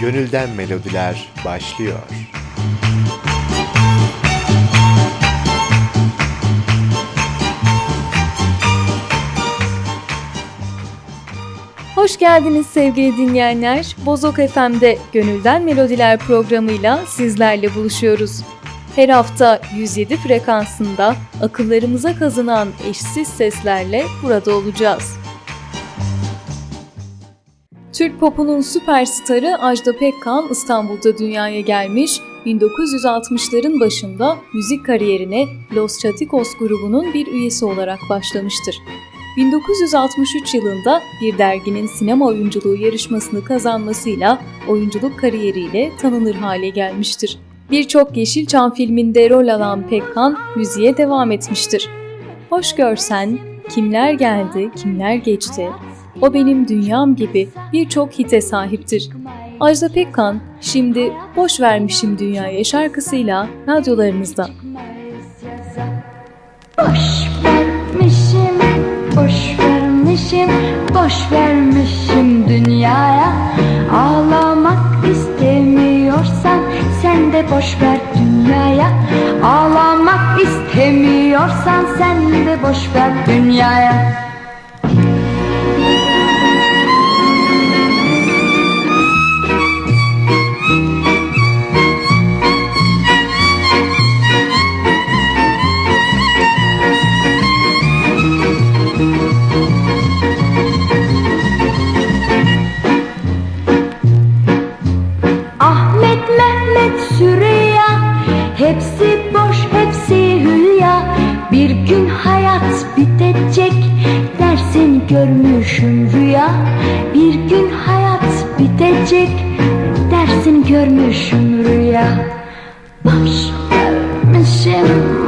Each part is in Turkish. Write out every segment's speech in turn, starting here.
Gönülden Melodiler başlıyor. Hoş geldiniz sevgili dinleyenler. Bozok FM'de Gönülden Melodiler programıyla sizlerle buluşuyoruz. Her hafta 107 frekansında akıllarımıza kazınan eşsiz seslerle burada olacağız. Türk popunun süperstarı Ajda Pekkan İstanbul'da dünyaya gelmiş, 1960'ların başında müzik kariyerine Los Chaticos grubunun bir üyesi olarak başlamıştır. 1963 yılında bir derginin sinema oyunculuğu yarışmasını kazanmasıyla oyunculuk kariyeriyle tanınır hale gelmiştir. Birçok Yeşilçam filminde rol alan Pekkan müziğe devam etmiştir. Hoş görsen, kimler geldi, kimler geçti, o benim dünyam gibi birçok hite sahiptir. Ajda Pekkan şimdi Boş Vermişim Dünyaya şarkısıyla radyolarınızda. Boş vermişim, boş vermişim, boş vermişim dünyaya Ağlamak istemiyorsan sen de boş ver dünyaya Ağlamak istemiyorsan sen de boş ver dünyaya bitecek Dersin görmüşüm rüya. Boş vermişim,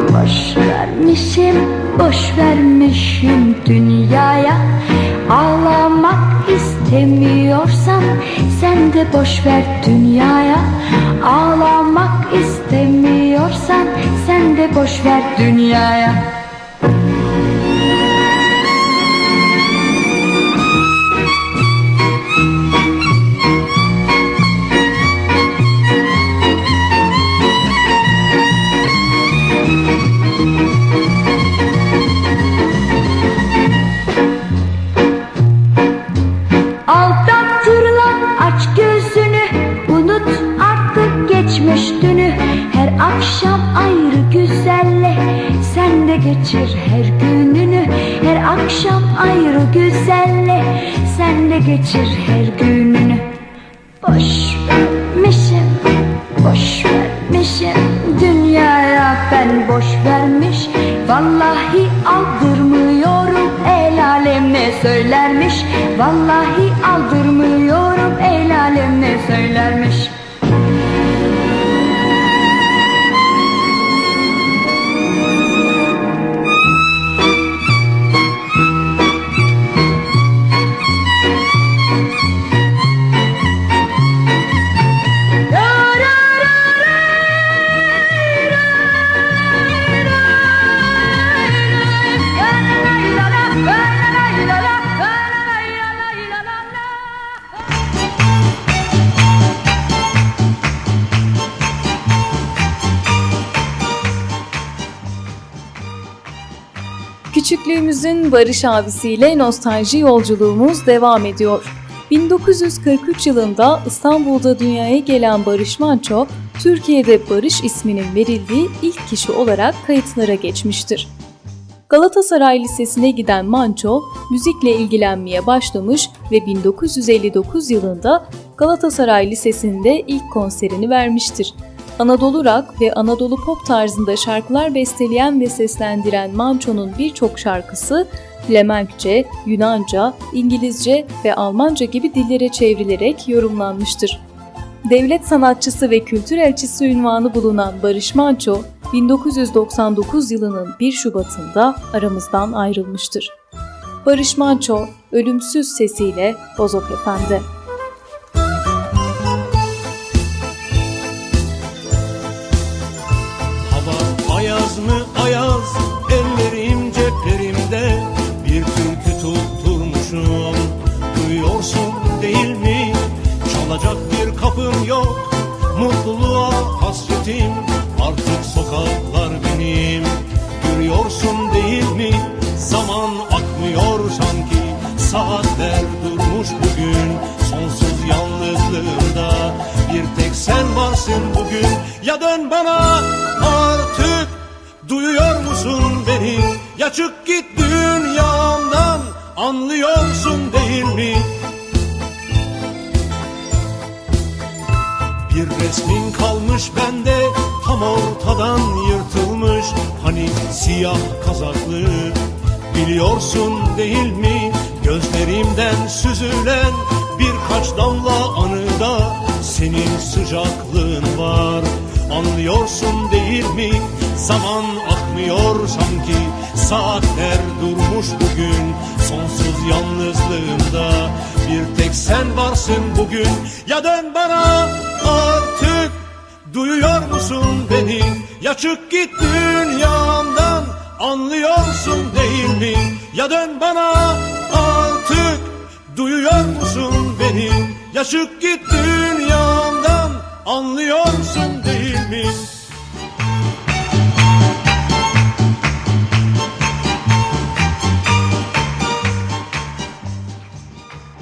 boş vermişim Boş vermişim dünyaya. Ağlamak istemiyorsan sen de boş ver dünyaya. Ağlamak istemiyorsan sen de boş ver dünyaya geçir her gününü Her akşam ayrı güzelle. Sen de geçir her gününü. Boş vermişim Boş vermişim. Dünyaya ben boş vermiş Vallahi aldırmıyorum. El alem ne söylermiş Vallahi aldırmıyorum. El alem ne söylermiş Küçüklüğümüzün Barış abisiyle nostalji yolculuğumuz devam ediyor. 1943 yılında İstanbul'da dünyaya gelen Barış Manço, Türkiye'de Barış isminin verildiği ilk kişi olarak kayıtlara geçmiştir. Galatasaray Lisesi'ne giden Manço, müzikle ilgilenmeye başlamış ve 1959 yılında Galatasaray Lisesi'nde ilk konserini vermiştir. Anadolu rock ve Anadolu pop tarzında şarkılar besteleyen ve seslendiren Manço'nun birçok şarkısı Flemenkçe, Yunanca, İngilizce ve Almanca gibi dillere çevrilerek yorumlanmıştır. Devlet sanatçısı ve kültür elçisi ünvanı bulunan Barış Manço, 1999 yılının 1 Şubat'ında aramızdan ayrılmıştır. Barış Manço, ölümsüz sesiyle Bozok Efendi. ettim Artık sokaklar benim. Görüyorsun değil mi? Zaman akmıyor sanki. Saatler durmuş bugün. Sonsuz yalnızlığında Bir tek sen varsın bugün. Ya dön bana artık. Duyuyor musun beni? Ya çık git dünyamdan. Anlıyorsun değil mi? Bir resmin kalmış bende. Tam ortadan yırtılmış Hani siyah kazaklı. Biliyorsun değil mi Gözlerimden süzülen birkaç damla anıda Senin sıcaklığın var. Anlıyorsun değil mi Zaman akmıyor sanki. Saatler durmuş bugün Sonsuz yalnızlığımda bir tek sen varsın bugün. Ya dön bana artık Duyuyor musun beni? Ya çık git dünyamdan Anlıyorsun değil mi? Ya dön bana artık Duyuyor musun beni? Ya çık git dünyamdan Anlıyorsun değil mi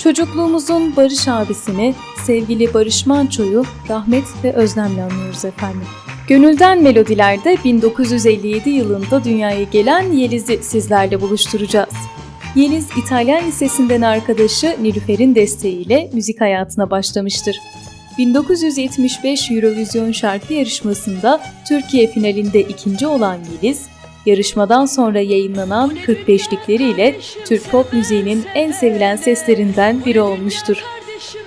Çocukluğumuzun Barış abisini, sevgili Barış Manço'yu rahmet ve özlemle anıyoruz efendim. Gönülden Melodiler'de 1957 yılında dünyaya gelen Yeliz'i sizlerle buluşturacağız. Yeliz, İtalyan Lisesi'nden arkadaşı Nilüfer'in desteğiyle müzik hayatına başlamıştır. 1975 Eurovision şarkı yarışmasında Türkiye finalinde ikinci olan Yeliz, yarışmadan sonra yayınlanan 45'likleriyle Türk pop müziğinin en sevilen seslerinden biri olmuştur.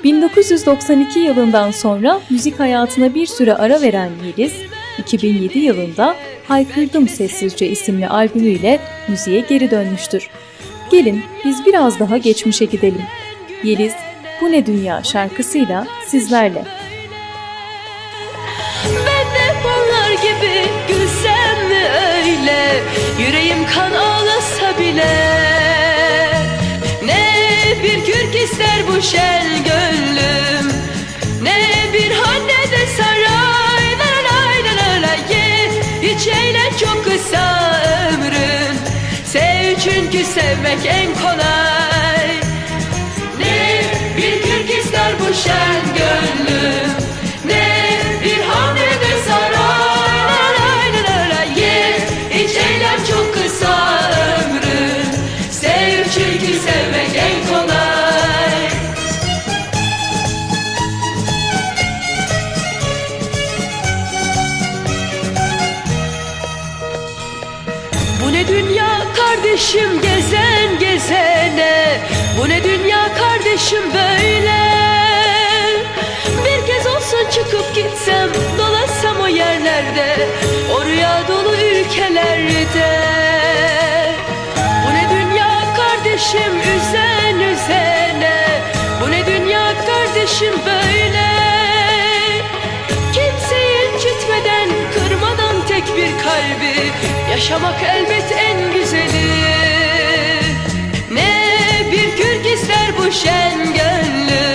1992 yılından sonra müzik hayatına bir süre ara veren Yeliz, 2007 yılında Haykırdım Sessizce isimli albümüyle müziğe geri dönmüştür. Gelin biz biraz daha geçmişe gidelim. Yeliz, Bu Ne Dünya şarkısıyla sizlerle. Öyle Yüreğim kan ağlasa bile. Ne bir kürk ister bu şen gönlüm Ne bir hanne de saray. La la la la la ye Hiç eğlen çok kısa ömrün Sev çünkü sevmek en böyle. Bir kez olsun çıkıp gitsem Dolaşsam o yerlerde O rüya dolu ülkelerde. Bu ne dünya kardeşim üzen üzene. Bu ne dünya kardeşim böyle. Kimseyi incitmeden, kırmadan tek bir kalbi. Yaşamak elbet en güzeli ister bu şen gönlüm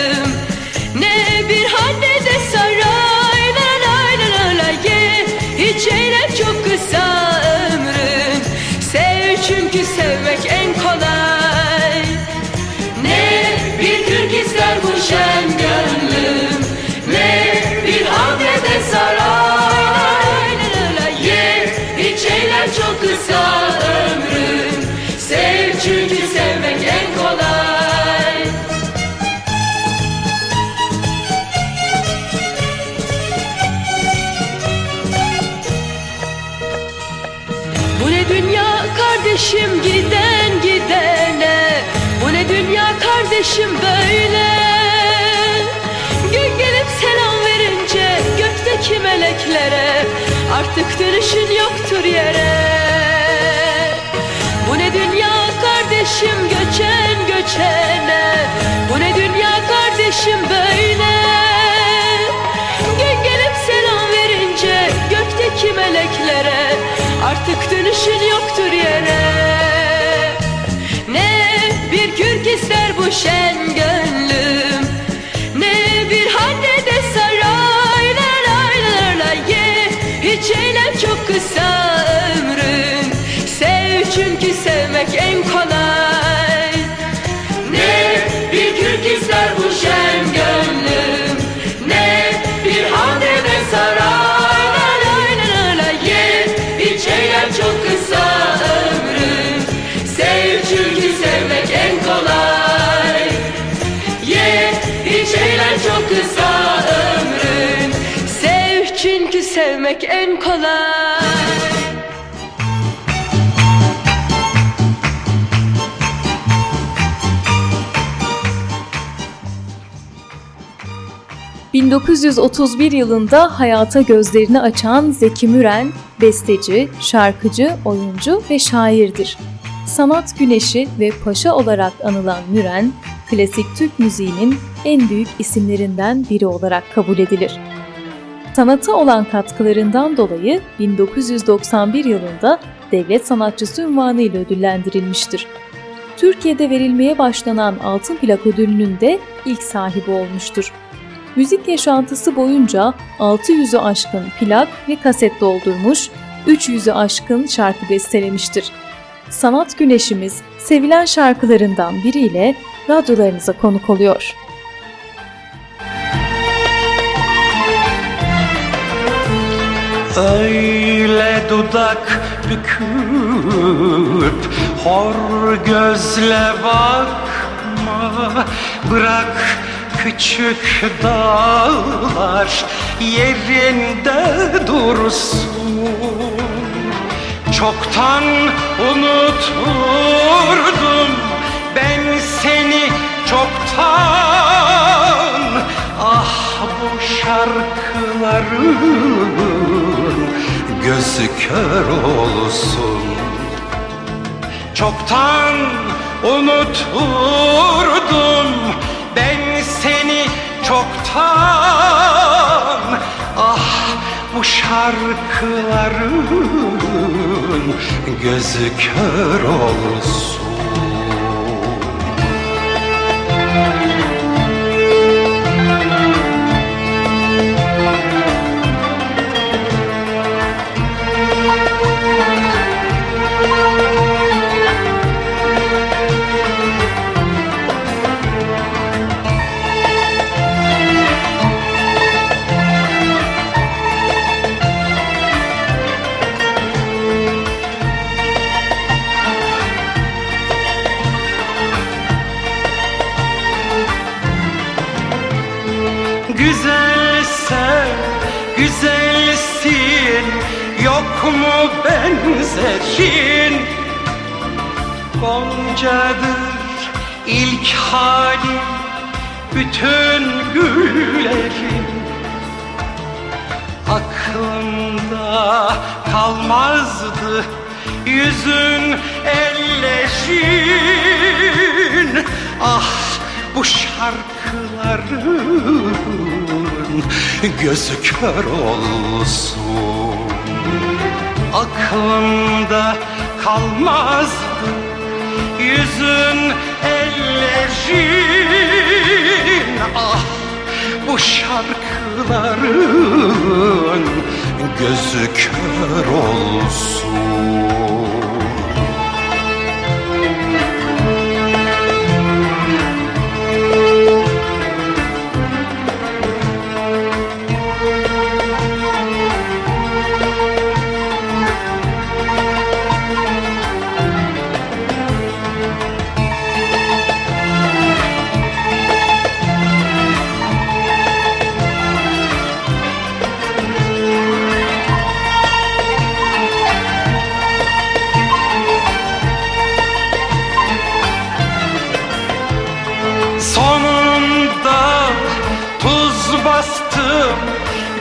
kardeşim böyle. Gün gelip selam verince gökteki meleklere Artık dönüşün yoktur yere. Bu ne dünya kardeşim göçen göçene. Bu ne dünya kardeşim böyle. Gün gelip selam verince gökteki meleklere Artık dönüşün yoktur bu şen gönlüm. Ne bir hanede saray La la la la ye. Hiç eğlen çok kısa ömrün Sev çünkü sevmek en kolay ölüm kolay ...1931 yılında hayata gözlerini açan Zeki Müren, besteci, şarkıcı, oyuncu ve şairdir. Sanat Güneşi ve Paşa olarak anılan Müren, klasik Türk müziğinin en büyük isimlerinden biri olarak kabul edilir. Sanata olan katkılarından dolayı 1991 yılında devlet sanatçısı unvanı ile ödüllendirilmiştir. Türkiye'de verilmeye başlanan Altın Plak ödülünün de ilk sahibi olmuştur. Müzik yaşantısı boyunca 600'ü aşkın plak ve kaset doldurmuş, 300'ü aşkın şarkı bestelemiştir. Sanat güneşimiz sevilen şarkılarından biriyle radyolarınıza konuk oluyor. Öyle dudak büküp hor gözle bakma. Bırak küçük dağlar yerinde dursun. Çoktan unuturdum ben seni çoktan. Ah bu şarkıların gözü kör olsun. Çoktan unuturdum ben seni çoktan. Ah bu şarkıların gözü kör olsun Yok mu benzerin? Goncadır ilk hali Bütün güllerin. Aklımda kalmazdı yüzün ellerin. Ah bu şarkıların gözü kör olsun Aklımda kalmazdı yüzün ellerin Ah bu şarkıların gözü kör olsun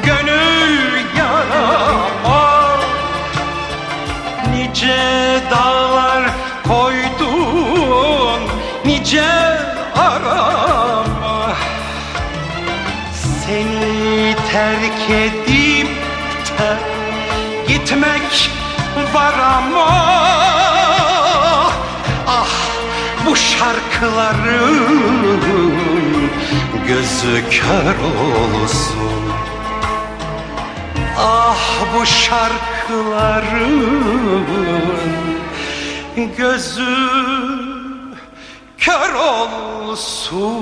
gönül yarama Nice dağlar koydun nice arama Seni terk edip de gitmek var ama Ah bu şarkıların gözü kör olsun. Ah bu şarkıların gözü kör olsun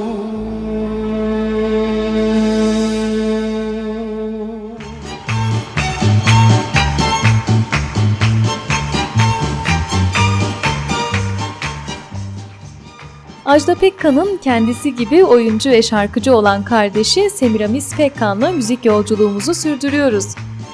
Ajda Pekkan'ın kendisi gibi oyuncu ve şarkıcı olan kardeşi Semiramis Pekkan'la müzik yolculuğumuzu sürdürüyoruz.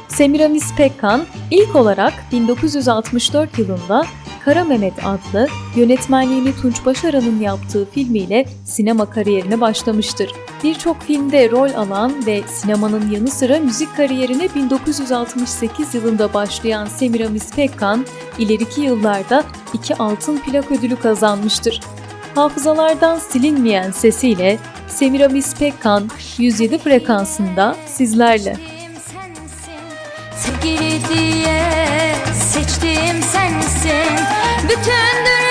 Semiramis Pekkan ilk olarak 1964 yılında Kara Mehmet adlı yönetmenliğini Tunç Başaran'ın yaptığı filmiyle sinema kariyerine başlamıştır. Birçok filmde rol alan ve sinemanın yanı sıra müzik kariyerine 1968 yılında başlayan Semiramis Pekkan, ileriki yıllarda iki altın plak ödülü kazanmıştır. Hafızalardan silinmeyen sesiyle Semiramis Pekkan 107 frekansında sizlerle. Sevgili diye seçtiğim sensin Bütün dünyayı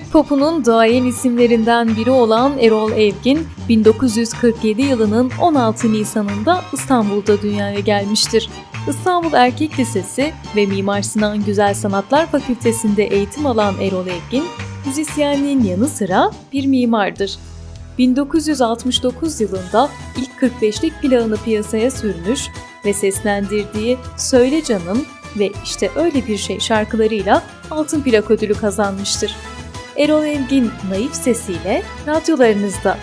Türk popunun duayen isimlerinden biri olan Erol Evgin, 1947 yılının 16 Nisan'ında İstanbul'da dünyaya gelmiştir. İstanbul Erkek Lisesi ve Mimar Sinan Güzel Sanatlar Fakültesi'nde eğitim alan Erol Evgin, müzisyenliğin yanı sıra bir mimardır. 1969 yılında ilk 45'lik plağını piyasaya sürmüş ve seslendirdiği Söyle Canım ve işte öyle bir şey şarkılarıyla altın plak ödülü kazanmıştır. Erol Evgin naif sesiyle radyolarınızda.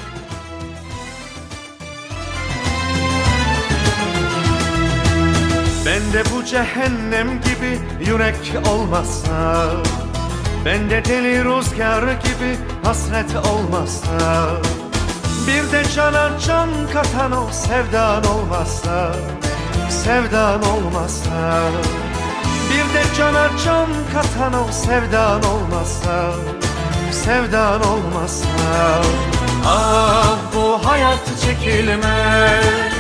Bende bu cehennem gibi yürek olmazsa Bende deli rüzgar gibi hasret olmazsa Bir de cana can katan o sevdan olmazsa Sevdan olmazsa Bir de cana can katan o sevdan olmazsa Sevdan olmazsa Ah bu hayat çekilmez.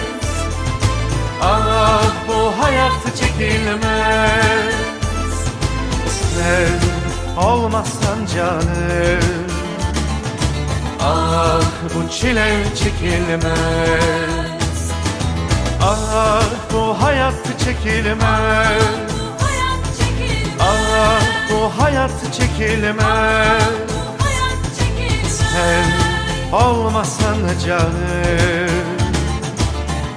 Ah bu hayat çekilmez. Sen olmazsan canım Ah bu çile çekilmez. Ah bu hayat çekilmez. Ah bu Hayat çekilmez Sen olmasan canım.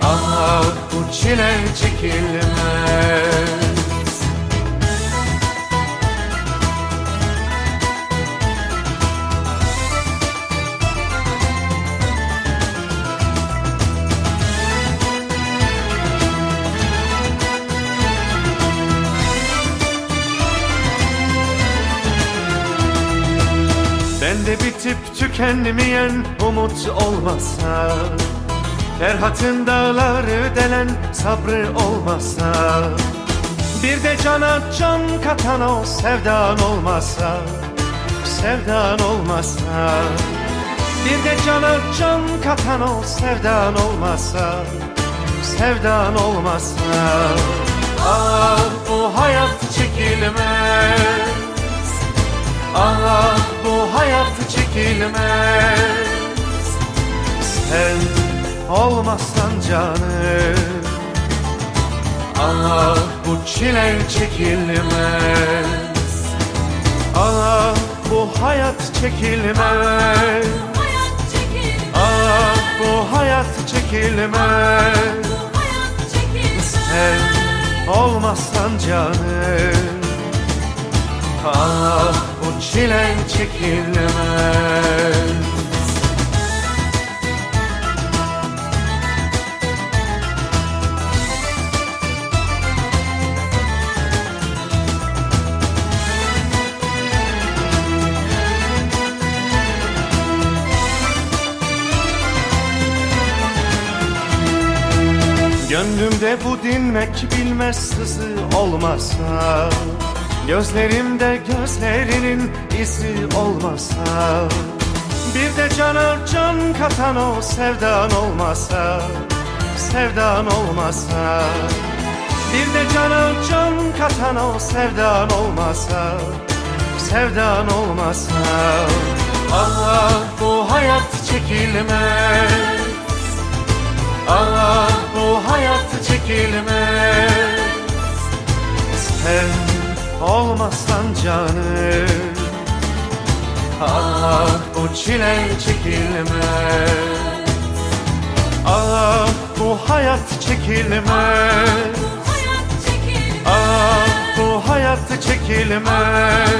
Ah bu çile çekilmez Bende bitip tükenmeyen umut olmasa Ferhat'ın dağları delen sabrı olmasa Bir de cana can katan o sevdan olmasa Sevdan olmasa Bir de cana can katan o sevdan olmasa Sevdan olmasa. Ah bu hayat çekilmez Ah bu hayat çekilmez. Sen olmazsan canım. Ah bu çile çekilmez. Ah bu hayat çekilmez. Ah bu Hayat çekilmez. Sen olmazsan canım. Ah bu çile çekilmez. Gönlümde bu dinmek bilmez sızı olmasa Gözlerimde gözlerinin izi olmasa Bir de cana can katan o sevdan olmasa Sevdan olmasa Bir de cana can katan o sevdan olmasa Sevdan olmasa. Allah bu hayat çekilmez Ah bu hayat çekilmez. Sen olmazsan canım Ah bu çile çekilmez. Ah bu hayat çekilmez. Hayat çekilmez. Ah bu hayat çekilmez.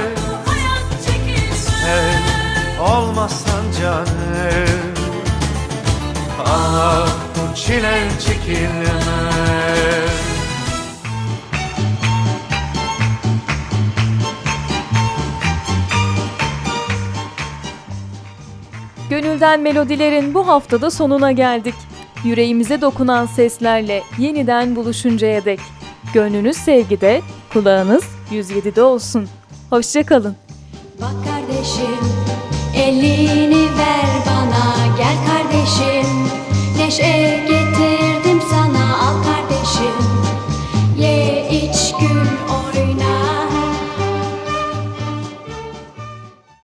Sen olmazsan canım Ah bu çile çekilmez Gönülden Melodilerin bu haftada sonuna geldik. Yüreğimize dokunan seslerle yeniden buluşuncaya dek. Gönlünüz sevgide, kulağınız 107'de olsun. Hoşçakalın. Bak kardeşim elini ver bana gel kardeşim Neşe